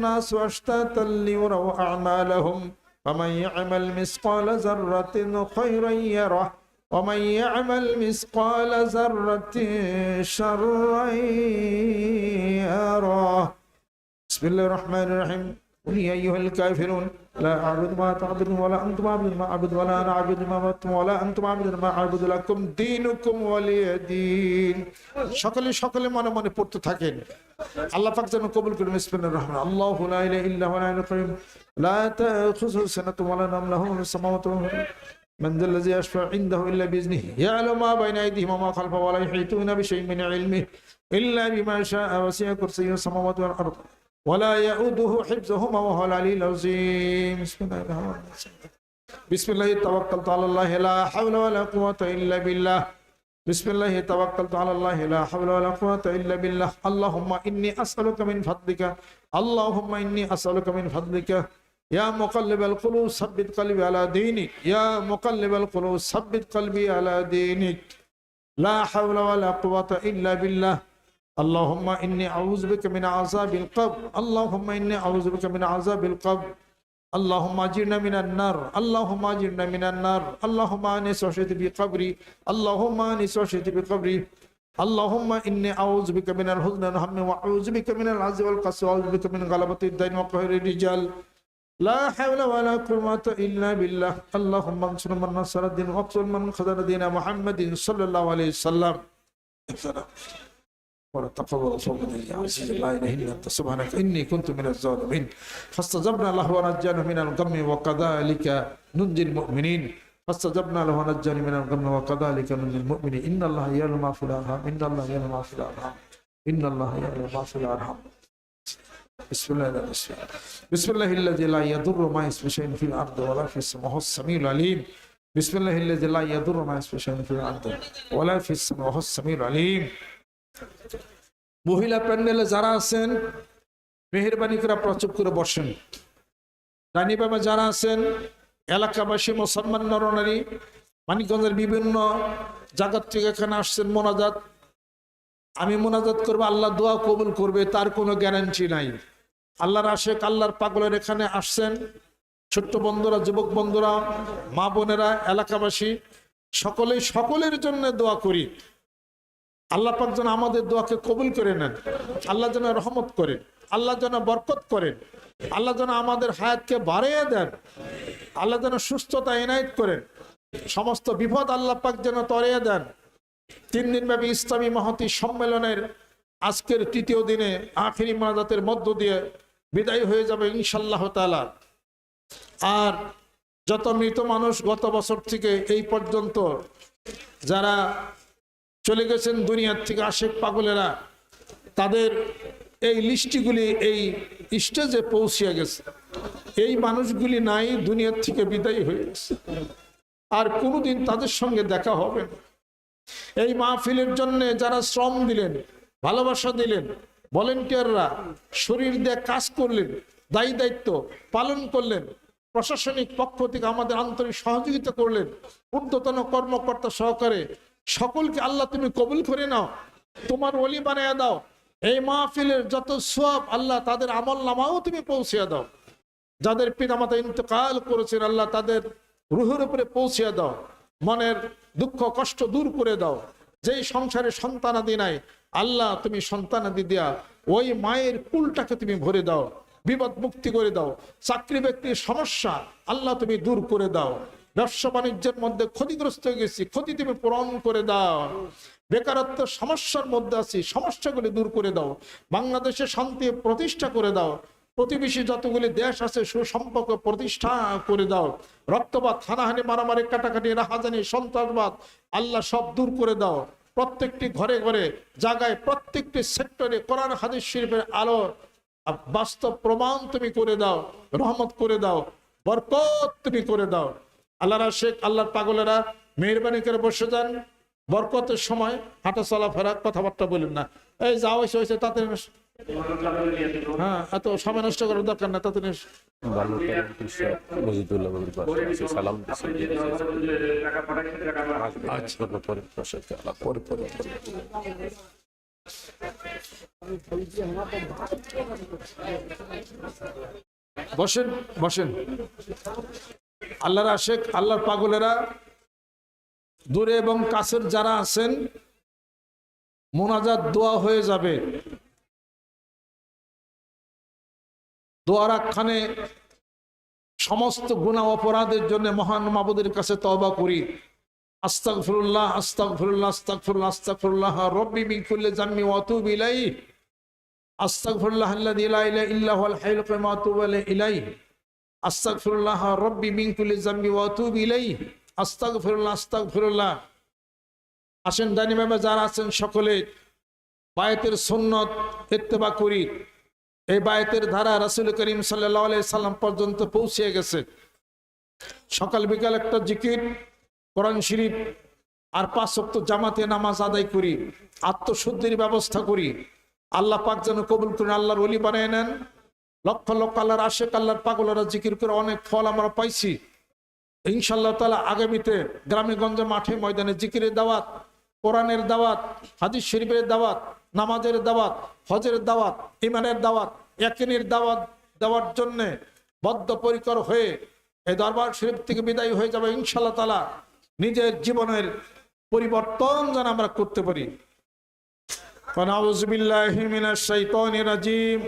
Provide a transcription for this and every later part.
الناس أشتاتا ليروا أعمالهم. فمن يعمل مثقال ذرة خيرا يره. ومن يعمل مثقال ذرة شرا يره. بسم الله الرحمن الرحيم. قل يا أيها الكافرون لا أعبد ما تعبدون ولا أنتم عابدون ما أعبد ولا أنا عابد ما عبدتم ولا أنتم عابدون ما أعبد لكم دينكم ولي دين সকলে সকলে মনে মনে পড়তে থাকেন আল্লাহ পাক যেন কবুল করুন বিসমিল্লাহির রহমানির আল্লাহু লা ইলাহা ইল্লা হুয়া আল কাইয়ুম লা তাখুযুহু সানাতুন ওয়া লা নাওম লাহু মাস সামাওয়াতি ওয়াল আরদ من ذا الذي يشفع عنده الا باذنه يعلم ما بين ايديهم وما خلفهم ولا يحيطون بشيء من علمه الا بما شاء وسع كرسيه السماوات والارض ولا يؤوده حفظهما وهو العلي العظيم. بسم الله الرحمن الرحيم. بسم الله توكلت على الله لا حول ولا قوة إلا بالله. بسم الله توكلت على الله لا حول ولا قوة إلا بالله. اللهم إني أسألك من فضلك. اللهم إني أسألك من فضلك. يا مقلب القلوب ثبت قلبي على دينك. يا مقلب القلوب ثبت قلبي على دينك. لا حول ولا قوة إلا بالله. اللهم إني أعوذ بك من عذاب القبر اللهم إني أعوذ بك من عذاب القبر اللهم أجرنا من النار اللهم أجرنا من النار اللهم أنس وشهد بقبري اللهم أنس وشهد بقبري اللهم إني أعوذ بك من الحزن والهم وأعوذ بك من العز والقسوة وأعوذ بك من غلبة الدين وقهر الرجال لا حول ولا قوة إلا بالله اللهم انصر من نصر الدين واقتل من خذل دين محمد صلى الله عليه وسلم صومنا يا عزيز لا اله الا أنت سبحانك إني كنت من الظالمين. فاستجبنا له ونجانا من الغم وكذلك ننجي المؤمنين. فاستجبنا له ونجانا من الغم وكذلك ننجي المؤمنين. إن الله يعلم ما في الأرحام. إن الله يعلم ما في الأرحام. إن الله يعلم ما في الأرحام. بسم الله الرحمن الرحيم. بسم الله الذي لا يضر ما اسم شيء في الأرض ولا في السماء. السميع العليم. بسم الله الذي لا يضر ما اسم شيء في الأرض ولا في السماء. السميع العليم. মহিলা প্যান্ডেলে যারা আছেন মেহরবানি করে প্রচুর করে বসেন। ডাইনি বাবা যারা আছেন, এলাকাবাসী, মুসলমান নরনারী, মানিকগঞ্জের বিভিন্ন জায়গার থেকে এখানে আসছেন মোনাজাত। আমি মোনাজাত করব, আল্লাহ দোয়া কবুল করবে, তার কোনো গ্যারান্টি নাই। আল্লাহর আশেক, আল্লাহর পাগলের এখানে আসছেন। ছোট্ট বন্ধুরা, যুবক বন্ধুরা, মা বোনেরা, এলাকাবাসী, সকলেই, সকলের জন্য দোয়া করি। আল্লাহ পাক যেন আমাদের দোয়াকে কবুল করে নেন। আল্লাহ যেন রহমত করেন আল্লাহ যেন বরকত করেন আল্লাহ যেন আমাদের হায়াতকে বাড়িয়ে দেন, আল্লাহ যেন সুস্থতা এনায়েত করেন। সমস্ত বিপদ আল্লাহ পাক যেন তরিয়ে দেন। তিন দিনব্যাপী ইসলামী মহতি সম্মেলনের আজকের তৃতীয় দিনে আখিরি মানাজাতের মধ্য দিয়ে বিদায় হয়ে যাবে ইনশাল্লাহ তালা আর যত মৃত মানুষ গত বছর থেকে এই পর্যন্ত যারা চলে গেছেন দুনিয়ার থেকে আশেক পাগলেরা। তাদের এই লিস্টিগুলি, এই স্টেজে পৌঁছিয়ে গেছে। এই মানুষগুলি নাই, দুনিয়ার থেকে বিদায়ী হয়ে গেছে। আর কোনোদিন তাদের সঙ্গে দেখা হবে না। এই মাহফিলের জন্য যারা শ্রম দিলেন, ভালোবাসা দিলেন, ভলেন্টিয়াররা শরীর দিয়ে কাজ করলেন, দায়ী দায়িত্ব পালন করলেন, প্রশাসনিক পক্ষ থেকে আমাদের আন্তরিক সহযোগিতা করলেন, ঊর্ধ্বতন কর্মকর্তা সহকারে সকলকে আল্লাহ তুমি কবুল করে নাও, তোমার অলি বানিয়ে দাও, এই মাহফিলের যত সব আল্লাহ তাদের আমল নামাও তুমি পৌঁছে দাও। যাদের পিতামাতা ইন্তকাল করেছেন আল্লাহ তাদের রুহের উপরে পৌঁছে দাও, মনের দুঃখ কষ্ট দূর করে দাও। যেই সংসারে সন্তানাদি নাই, আল্লাহ তুমি সন্তানাদি দেয়া ওই মায়ের কুলটাকে তুমি ভরে দাও বিপদ মুক্তি করে দাও চাকরি ব্যক্তির সমস্যা আল্লাহ তুমি দূর করে দাও। ব্যবসা বাণিজ্যের মধ্যে ক্ষতিগ্রস্ত হয়ে গেছি, ক্ষতি তুমি পূরণ করে দাও। বেকারত্ব সমস্যার মধ্যে আছি, সমস্যাগুলি দূর করে দাও। বাংলাদেশে শান্তি প্রতিষ্ঠা করে দাও। প্রতিবেশী যতগুলি দেশ আছে, সুসম্পর্ক প্রতিষ্ঠা করে দাও। রক্তপাত, হানাহানি, মারামারি, কাটাকাটি, রাহাজানি, সন্ত্রাসবাদ, আল্লাহ সব দূর করে দাও। প্রত্যেকটি ঘরে ঘরে, জায়গায়, প্রত্যেকটি সেক্টরে কোরআন, হাদিস শরীফের আলো বাস্তব প্রমাণ তুমি করে দাও, রহমত করে দাও, বরকত তুমি করে দাও। আল্লাহরা শেখ আল্লাহর পাগলেরা মেহরবানি করে বসে যান। বরকতের সময় হাঁটা চলা ফেরা কথাবার্তা বলেন না। এই যা হয়েছে হয়েছে, তাতে হ্যাঁ এত সময় নষ্ট করার দরকার না, তাতে বসেন বসেন। আল্লাহর আশেখ আল্লাহর পাগলেরা দূরে এবং কাছের যারা আছেন, মোনাজাত দোয়া হয়ে যাবে। দোয়ার আখানে সমস্ত গুণা অপরাধের জন্য মহান মাবুদের কাছে তবা করি। আস্তাক ফিরুল্লাহ আস্তাক ফিরুল্লাহ আস্তাক ফিরুল্লাহ আস্তাক ফিরুল্লাহ রব্বি বিকুল্লে জাম্মি ওয়াতু বিলাই আস্তাক ফিরুল্লাহ ইল্লাহ ইল্লাহ ইল্লাহ ইল্লাহ ইলাই আতুবু আস্তাগফিরুল্লাহ রব্বি মিন কুল্লি জাম্মি ওয়া আতুবু ইলাইহি। আস্তাগফিরুল্লাহ আস্তাগফিরুল্লাহ। আসেন ডাইনি ম্যামে যারা আছেন সকলে বায়াতের সুন্নত ইত্তেবা করি। এই বায়াতের ধারা রাসূল করিম সাল্লাল্লাহু আলাইহি সাল্লাম পর্যন্ত পৌঁছে গেছে। সকাল বিকাল একটা জিকির, কোরআন শরীফ আর পাঁচ ওয়াক্ত জামাতে নামাজ আদায় করি, আত্মশুদ্ধির ব্যবস্থা করি। আল্লাহ পাক যেন কবুল করে আল্লাহর অলি বানিয়ে নেন। লক্ষ লক্ষ আল্লাহর আশেক আল্লাহর পাগলেরা জিকির করে অনেক ফল আমরা পাইছি ইনশাল্লাহ তালা আগামীতে গ্রামে গঞ্জে মাঠে ময়দানে জিকিরের দাওয়াত কোরআনের দাওয়াত হাদিস শরীফের দাওয়াত নামাজের দাওয়াত হজের দাওয়াত ইমানের দাওয়াত একিনের দাওয়াত দেওয়ার জন্যে বদ্ধপরিকর হয়ে এই দরবার শরীফ থেকে বিদায় হয়ে যাবে ইনশাল্লাহ তালা নিজের জীবনের পরিবর্তন যেন আমরা করতে পারি فنعوذ بالله من الشيطان الرجيم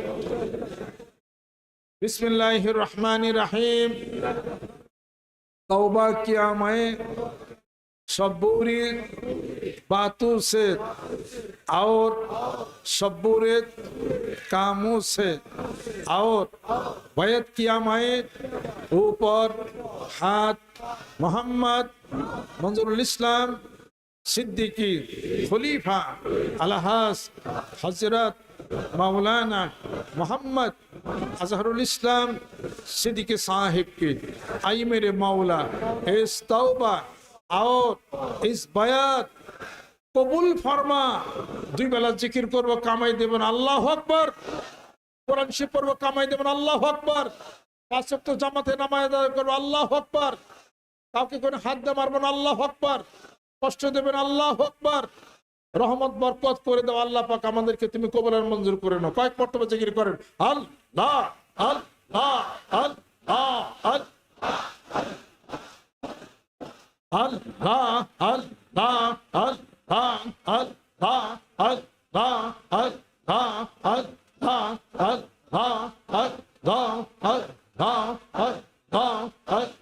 বিসমিল্লাহ রহমান রাহিম তওবা কিয়ামায় शब्बूरित बातों से और शब्बूरित कामों से और वैत किया मैं ऊपर हाथ मोहम्मद मंजूरुल इस्लाम सिद्दीकी खलीफा अलहास हजरत মাওলানা মোহাম্মদ আজহারুল ইসলাম সিদ্দিকে সাহেবকে আই মেরে মাওলা, এস তাওবা আও ইস বায়াত, কবুল ফরমা। দুই বেলা জিকির করব, কামাই দেবেন আল্লাহ আকবার। কোরআন শিব পড়ব, কামাই দেবেন আল্লাহ আকবার। পাঁচ তো জামাতে নামায় করব, আল্লাহ আকবার। কাউকে কোনো হাত দিয়ে মারবেন, আল্লাহ আকবার। কষ্ট দেবেন, আল্লাহ আকবার। রহমত বরকত করে দাও আল্লাহ পাক আমাদেরকে তুমি কবলের মঞ্জুর করে নাও কয়েক মর্তবা জিকির করেন আল্লাহ আল্লাহ আল্লাহ আল্লাহ আল্লাহ আল্লাহ আল্লাহ আল্লাহ আল্লাহ আল্লাহ আল্লাহ আল্লাহ আল্লাহ আল্লাহ আল্লাহ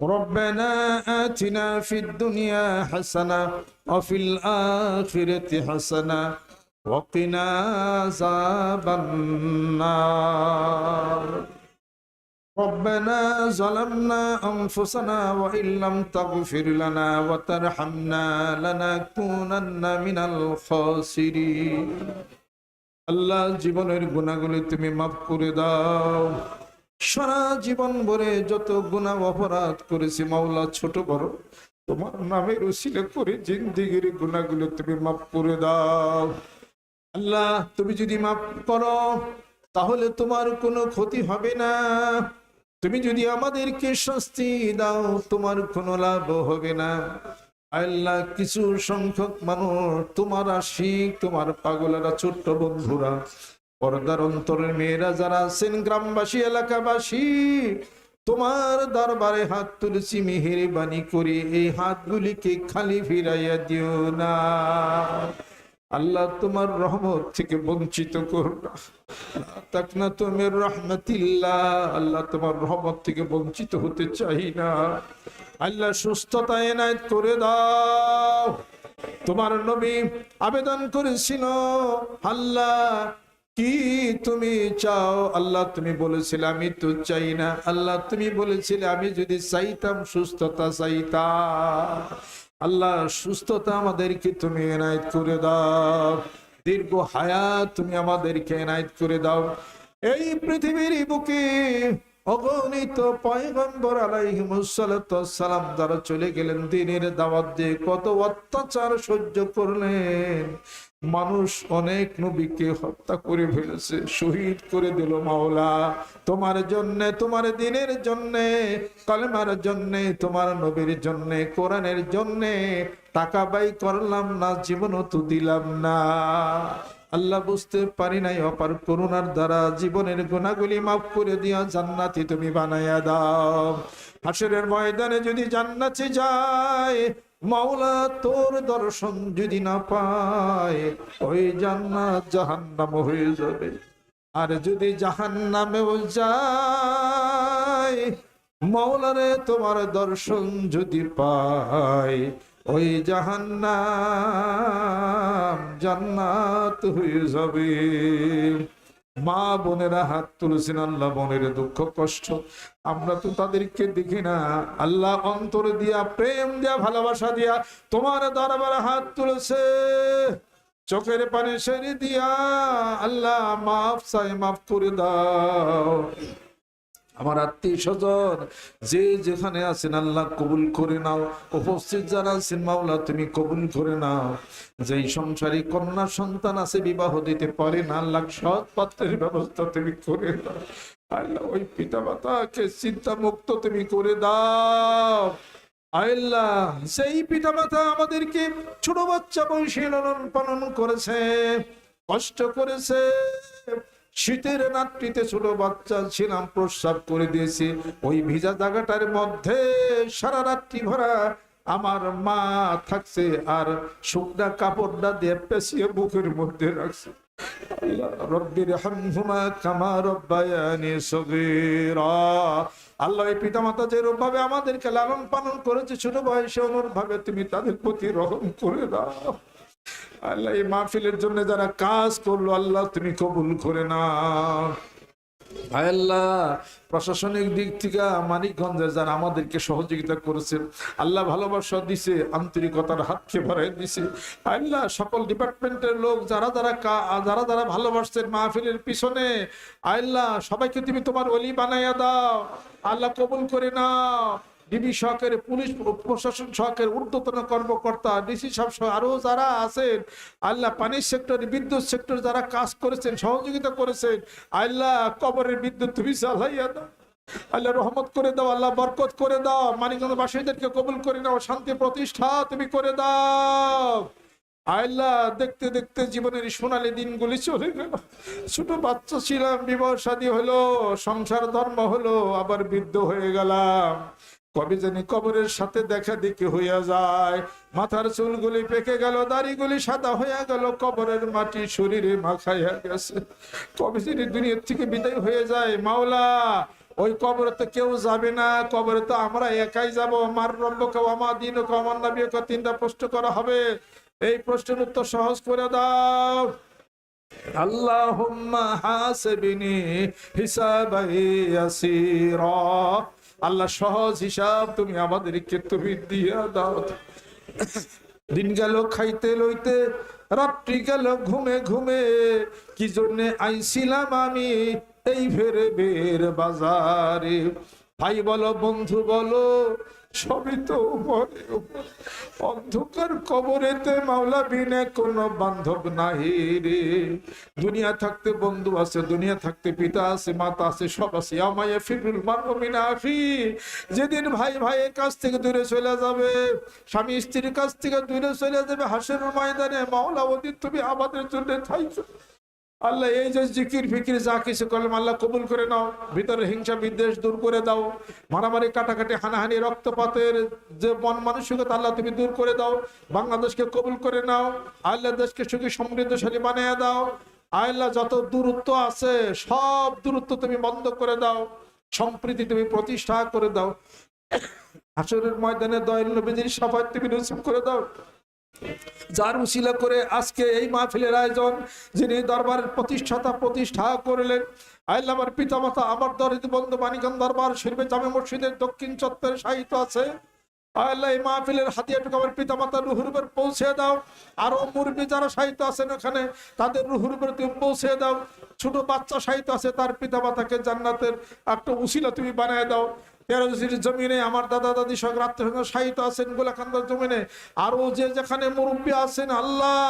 ربنا آتنا في الدنيا حسنة وفي الآخرة حسنة وقنا عذاب النار ربنا ظلمنا أنفسنا وإن لم تغفر لنا وترحمنا لنكونن من الخاسرين আল্লাহ জীবনের গুণাগুলি তুমি মাফ করে দাও সারা জীবন ভরে যত গুণা অপরাধ করেছি, মাওলা ছোট বড়, তোমার নামের উসিলে করে জিন্দিগির গুণাগুলো তুমি মাফ করে দাও। আল্লাহ, তুমি যদি মাফ করো, তাহলে তোমার কোনো ক্ষতি হবে না। তুমি যদি আমাদেরকে শাস্তি দাও, তোমার কোনো লাভ হবে না। আল্লাহ, কিছু সংখ্যক মানুষ তোমার আশিক, তোমার পাগলেরা, ছোট্ট বন্ধুরা পর্দার অন্তরের মেয়েরা যারা আছেন গ্রামবাসী, এলাকাবাসী, তোমার দরবারে হাত তুলছি মেহের বাণী করে এই হাতগুলিকে খালি ফিরাইয়া দিও না। আল্লাহ তোমার রহমত থেকে বঞ্চিত করো না। তাক না তুমি রহমতিল্লাহ। আল্লাহ তোমার রহমত থেকে বঞ্চিত হতে চাই না। আল্লাহ সুস্থতা এনায়ত করে দাও। তোমার নবী আবেদন করেছিল, আল্লাহ কি তুমি চাও? আল্লাহ তুমি বলেছিলে, আমি তো চাই না। আল্লাহ তুমি বলেছিলে, আমি যদি চাইতাম, সুস্থতা চাইতাম। আল্লাহ, সুস্থতা আমাদেরকে তুমি এনায়ত করে দাও। দীর্ঘ হায়াত তুমি আমাদেরকে এনায়ত করে দাও। এই পৃথিবীর বুকে অগণিত পয়গম্বর আলাইহিমুসালাম যারা চলে গেলেন, দিনের দাওয়াত দিয়ে কত অত্যাচার সহ্য করলেন। মানুষ অনেক নবীকে হত্যা করে ফেলেছে, শহীদ করে দিল মাওলা। তোমার জন্য, তোমার দিনের জন্য, কলমার জন্য, তোমার নবীর জন্য, কোরআনের জন্য টাকা বাই করলাম না জীবনও তো দিলাম না। আল্লাহ বুঝতে পারি নাই, অপার করুণার দ্বারা জীবনের গুণাগুলি মাফ করে দিয়া জান্নাতি তুমি বানাইয়া দাও। হাসরের ময়দানে যদি জান্নাতে যায় মাওলা, তোর দর্শন যদি না পায়, ওই জান্নাত জাহান্নাম হয়ে যাবে। আর যদি জাহান্নামেও যায় মাওলারে তোমার দর্শন যদি পায়, ওই জাহান্নাম জান্নাত হয়ে যাবে। মা বোনেরা হাত তুলেছেন আল্লাহ বোনের দুঃখ, কষ্ট। আমরা তো তাদেরকে দেখি না। আল্লাহ অন্তর দিয়া, প্রেম দিয়া, ভালোবাসা দিয়া তোমার দরবার হাত তুলেছে। চোখের পানি সেরে দিয়া আল্লাহ মাফ সাই মাফ করে দাও। আমার আত্মীয় স্বজন যে যেখানে আছেন আল্লাহ কবুল করে নাও। উপস্থিত যারা আছেন মাওলা, তুমি কবুল করে নাও। যেই সংসারী কন্যা সন্তান আছে, বিবাহ দিতে পারে না, আল্লাহ সৎ পাত্রের ব্যবস্থা তুমি করে দাও। আল্লাহ ওই পিতা মাতাকে চিন্তা মুক্ত তুমি করে দাও। আল্লাহ, সেই পিতা মাতা আমাদেরকে ছোট বাচ্চা বয়সী লালন পালন করেছে, কষ্ট করেছে। শীতের রাত্রিতে ছোট বাচ্চা ছিলাম প্রস্রাব করে দিয়েছি। ওই ভিজা জায়গাটার মধ্যে সারা রাত্রি ভরা আমার মা থাকছে আর শুকনা কাপড়টা দিয়ে পেঁচিয়ে বুকের মধ্যে রাখছে। আল্লাহ এই পিতামাতা যেরূপ ভাবে আমাদেরকে লালন পালন করেছে, ছোট বয়সে অনুরূপ ভাবে তুমি তাদের প্রতি রহম করে দাও। আল্লাহ এই মাহফিলের জন্য যারা কাজ করল, আল্লাহ তুমি কবুল করে না আল্লাহ, প্রশাসনিক দিক থেকে মানিকগঞ্জে যারা আমাদেরকে সহযোগিতা করেছেন আল্লাহ ভালোবাসা দিছে, আন্তরিকতার হাতকে ভরাই দিছে। আল্লাহ, সকল ডিপার্টমেন্টের লোক যারা যারা যারা যারা ভালোবাসছেন মাহফিলের পিছনে আল্লাহ, সবাইকে তুমি তোমার অলি বানাইয়া দাও। আল্লাহ কবুল করে নাও। ডিবি সহকারে পুলিশ প্রশাসন সহকারে ঊর্ধ্বতন কর্মকর্তা, ডিসি সব সহ আরও যারা আছেন, আল্লাহ পানির সেক্টর, বিদ্যুৎ সেক্টর যারা কাজ করেছেন, সহযোগিতা করেছেন, আল্লাহ কবরের বিদ্যুৎ তুমি চালাইয়া দাও। আল্লাহ রহমত করে দাও, আল্লাহ বরকত করে দাও মানিকগঞ্জবাসীদেরকে কবুল করে নাও, শান্তি প্রতিষ্ঠা তুমি করে দাও। আল্লাহ দেখতে দেখতে জীবনের সোনালী দিনগুলি চলে গেল। ছোট বাচ্চা ছিলাম, বিবাহ শাদী হলো, সংসার ধর্ম হলো, আবার বৃদ্ধ হয়ে গেলাম। কবে জানি কবরের সাথে দেখা দেখি হইয়া যায়। মাথার চুলগুলি পেকে গেল, দাড়িগুলি সাদা হইয়া গেল, কবরের মাটি শরীরে মাখাইয়া গেছে। কবে জানি দুনিয়ার থেকে বিদায় হয়ে যায়। মাওলা, ওই কবরে তো কেউ যাবে না, কবরে তো আমরা একাই যাব। মার রব্বকে আমার দিন আমার নবীকে তিনটা প্রশ্ন করা হবে। এই প্রশ্নের উত্তর সহজ করে দাও। আল্লাহুম্মা হাসিবিনি হিসাবাই ইয়াসীরা। আল্লাহ সহজ হিসাব তুমি আমাদেরকে তুমি দিয়া দাও। দিন গেল, খাইতে লইতে, রাত্রি গেল, ঘুমে ঘুমে, কি জন্যে আইছিলাম আমি এই ফেরে বের বাজারে? ভাই বলো, বন্ধু বলো, সবই তো উপরে। অন্ধকার কবরেতে মাওলা বিনে কোনো বান্ধব নাহি রে। দুনিয়া থাকতে বন্ধু আছে, দুনিয়া থাকতে পিতা আছে, মাতা আছে, সব আছে। আমায় ফিরুল মারবো মিনাফি যেদিন ভাই ভাইয়ের কাছ থেকে দূরে চলে যাবে, স্বামী স্ত্রীর কাছ থেকে দূরে চলে যাবে হাসের ময়দানে, মাওলা ওদিন তুমি আমাদের জন্য থাইছো আল্লাহ এই যে জিকির, ফিকির যা কিছু করলাম, আল্লাহ কবুল করে নাও। ভিতরে হিংসা, বিদ্বেষ দূর করে দাও। মারামারি, কাটাকাটি, হানাহানি, রক্তপাতের যে মন মানসিকতা, আল্লাহ তুমি দূর করে দাও। বাংলাদেশকে কবুল করে নাও। আল্লাহ দেশকে সুখী, সমৃদ্ধশালী বানিয়ে দাও। আল্লাহ যত দূরত্ব আছে, সব দূরত্ব তুমি বন্ধ করে দাও। সম্প্রীতি তুমি প্রতিষ্ঠা করে দাও। হাসরের ময়দানে দয়াল নবীজির সাফাত তুমি নসিব করে দাও। যার উশিলা করে আজকে এই মাহফিলের আয়োজন, যিনি দরবারের প্রতিষ্ঠাতা প্রতিষ্ঠা করলেন আল্লাহ আমার পিতামাতা, আমার দরিদ্র বন্ধু মানিকন দরবার শিল্পে মসজিদের দক্ষিণ চত্বরে সাহিত্য আছে। আল্লাহ এই মাহফিলের হাতিয়াটুকু আমার পিতামাতা রুহুর পৌঁছে দাও। আরও মুরবি যারা সাহিত্য আছেন ওখানে, তাদের রুহুর তুমি পৌঁছে দাও। ছোট বাচ্চা সাহিত্য আছে, তার পিতামাতাকে জান্নাতের একটা উশিলা তুমি বানিয়ে দাও। জমিনে আমার দাদা দাদি সঙ্গে আত্মীয় সাহিত্য আছেন জমিনে। যে যেখানে মুরব্বী আছেন, আল্লাহ,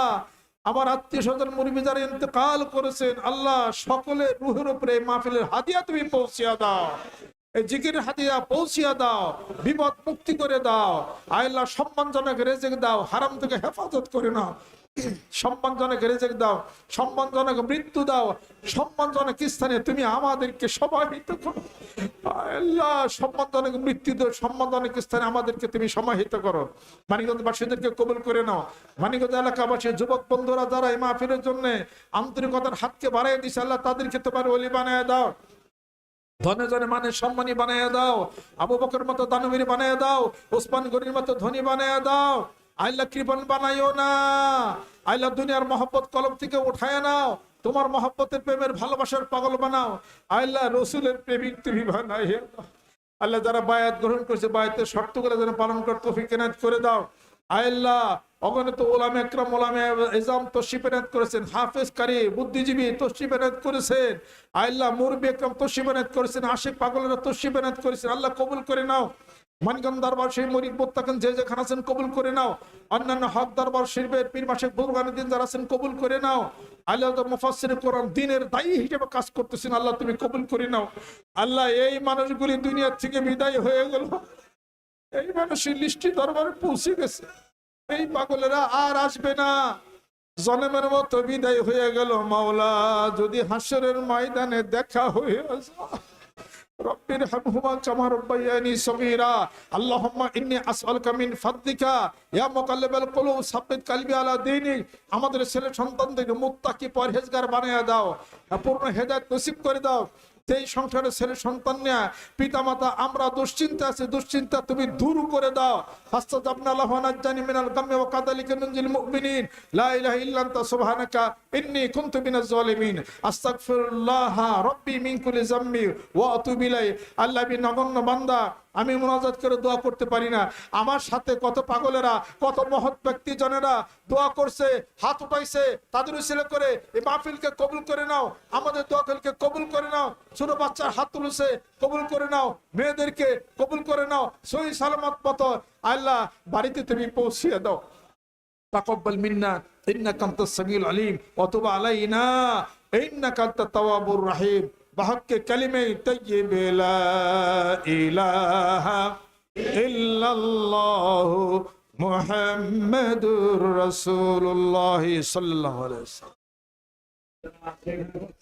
আমার আত্মীয় স্বজন মুরব্বী যারা ইন্তেকাল করেছেন, আল্লাহ, সকলে রুহের উপরে মাহফিলের হাদিয়া তুমি পৌঁছিয়া দাও। এই জিকির হাদিয়া পৌঁছিয়া দাও, বিপদ মুক্তি করে দাও। আল্লাহ, সম্মানজনক রেজেক দাও, হারাম থেকে হেফাজত করে নাও। সম্মানজনক রেজেক দাও, সম্মানজনক মৃত্যু দাও, সম্মানজনক স্থানে তুমি আমাদেরকে সমাহিত করো। আল্লাহ, সম্মানজনক মৃত্যু দাও, সম্মানজনক স্থানে আমাদেরকে তুমি সমাহিত করো। মানিকগঞ্জবাসীদেরকে কবুল করে নাও। মানিকগঞ্জ এলাকাবাসী, যুবক বন্ধুরা যারা এই মাহফিলের জন্য আন্তরিকতার হাতকে বাড়াই দিছে, আল্লাহ তাদেরকে তোমার অলি বানায় দাও। ধনে জনে মানে সম্মানী বানায় দাও। আবু বকর মতো দানবীর বানায় দাও। ওসমান গরির মতো ধনী বানায় দাও। আল্লাহ কৃপন বানাইও না। আল্লাহ দুনিয়ার মহব্বত কলম থেকে উঠায় নাও। তোমার মহব্বতের প্রেমের ভালোবাসার পাগল বানাও। আল্লাহ রসুলের প্রেমিক তুমি বানাইও না। আল্লাহ যারা বায়াত গ্রহণ করেছে, বায়াতের শর্তগুলো যেন পালন করতে তৌফিক এনায়েত করে দাও। আল্লাহ অগণিত ওলাম একরাম, ওলামে এজাম তশিফ এনায়েত করেছেন। হাফেজ কারি বুদ্ধিজীবী তশিফ এনায়েত করেছেন। আল্লাহ মুরবি একরাম তশিফ এনায়েত করেছেন। আশিক পাগলেরা তশিফ এনায়েত করেছেন। আল্লাহ কবুল করে নাও। মানগঞ্জ দরবার সেই মরিদ মোত্তাকান যে যেখানে আছেন কবুল করে নাও। অন্যান্য হক দরবার শিরবের পীর মাসিক বুরগানুদ্দিন যারা আছেন কবুল করে নাও। আল্লাহ মুফাসসির কোরআন দিনের দায়ী হিসেবে কাজ করতেছেন, আল্লাহ তুমি কবুল করে নাও। আল্লাহ এই মানুষগুলি দুনিয়ার থেকে বিদায় হয়ে গেল। এই মানুষের লিস্টি দরবারে পৌঁছে গেছে। এই পাগলেরা আর আসবে না। জনমের মতো বিদায় হয়ে গেল মাওলা। যদি হাসরের ময়দানে দেখা হয়ে যায়। رب ارحمهما كما ربياني صغيرا اللهم اني اسالك من فضلك يا مقلب القلوب ثبت قلبي على دينك আমাদের ছেলে সন্তানদের মুত্তাকি পরহেজগার বানিয়ে দাও পূর্ণ হেদায়েত নসিব করে দাও সেই সংসারের ছেলে সন্তান পিতা মাতা আমরা দুশ্চিন্তা আছে, দুশ্চিন্তা তুমি দূর করে দাও। ফাস্তাজাবনা আল্লাহ জানি মিনাল গাম্মি ওয়া কাদালিকা নুনজিল মুমিনিন। লা ইলাহা ইল্লা আনতা সুবহানাকা ইন্নী কুনতু মিনাজ জালিমিন আস্তাগফিরুল্লাহ রাব্বি মিন কুল্লি জাম্মি ওয়া আতুবু ইলাই আল্লাহ বি নগণ্য বান্দা আমি মনাজাত করে দোয়া করতে পারি না। আমার সাথে কত পাগলেরা, কত মহৎ ব্যক্তি জনেরা দোয়া করছে, হাত উঠাইছে, তাদের ছেলে করে এই মাহফিলকে কবুল করে নাও, আমাদের দোয়াকে কবুল করে নাও, ছোট বাচ্চার হাত তুলেছে, কবুল করে নাও, মেয়েদেরকে কবুল করে নাও, সহি সালামত মত। আল্লাহ, বাড়িতে তুমি পৌঁছিয়ে দাও। তাকব্বাল মিন্না ইন্নাকান্ত আনতাস আলিম, ওয়া আলাইনা ইন্নাকান্ত আনতাত তাওয়াবুর রাহিম। بحق كلمة طيب لا إله إلا الله محمد رسول الله صلى الله عليه وسلم.